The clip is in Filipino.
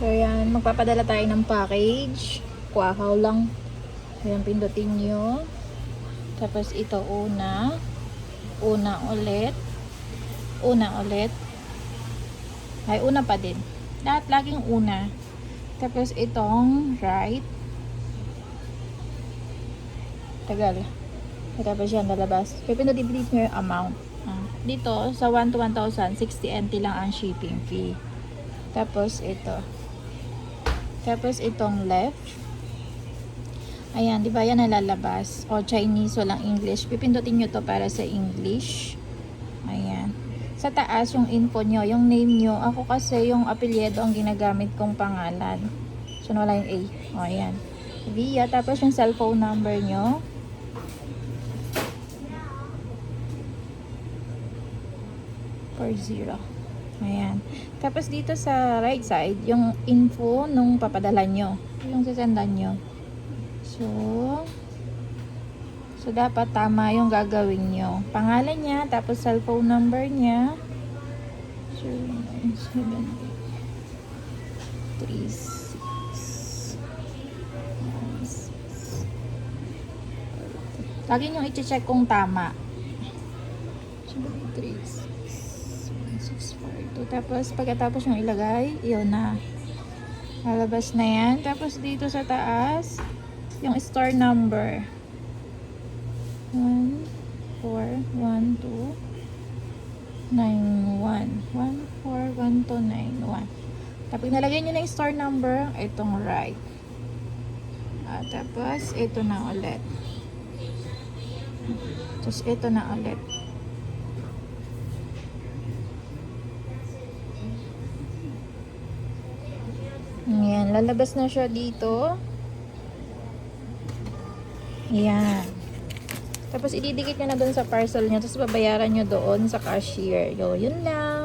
So, yan. Magpapadala tayo ng package. Kuahaw lang. Ayan, pindutin nyo. Tapos, ito una. Una ulit. Una ulit. Ay, una pa din. Lahat laging una. Tapos, itong right. Tagal. Tapos yan, lalabas. Kaya pinag-delete nyo yung amount. Ah, dito, sa 1 to 1,000, 60 NT lang ang shipping fee. Tapos, ito. Tapos, itong left. Ayan, di ba yan nalalabas? O Chinese, walang English. Pipindutin nyo to para sa English. Ayan. Sa taas, yung info nyo, yung name nyo. Ako kasi, yung apelyido ang ginagamit kong pangalan. So, wala yung A. O, ayan. Via, tapos yung cellphone number nyo. Four zero. Ayan. Tapos dito sa right side, yung info nung papadala nyo. Yung sasendan nyo. So, so dapat tama yung gagawin nyo. Pangalan niya, tapos cellphone number niya. 0978 36 Lagi nyo i-check kung tama. 736 Tapos, pagkatapos yung ilagay, yun na. Lalabas na yan. Tapos, dito sa taas, yung store number. 1, 4, 1, 2, 9, 1. 1, 4, 1, 2, 9, 1. Tapos, nalagay nyo na yung store number, itong right. Ah, tapos, ito na ulit. Tapos, ito na ulit. Ayan, lalabas na siya dito. Ayan. Tapos, ididikit nyo na doon sa parcel nyo. Tapos, babayaran nyo doon sa cashier. Yo, yun lang.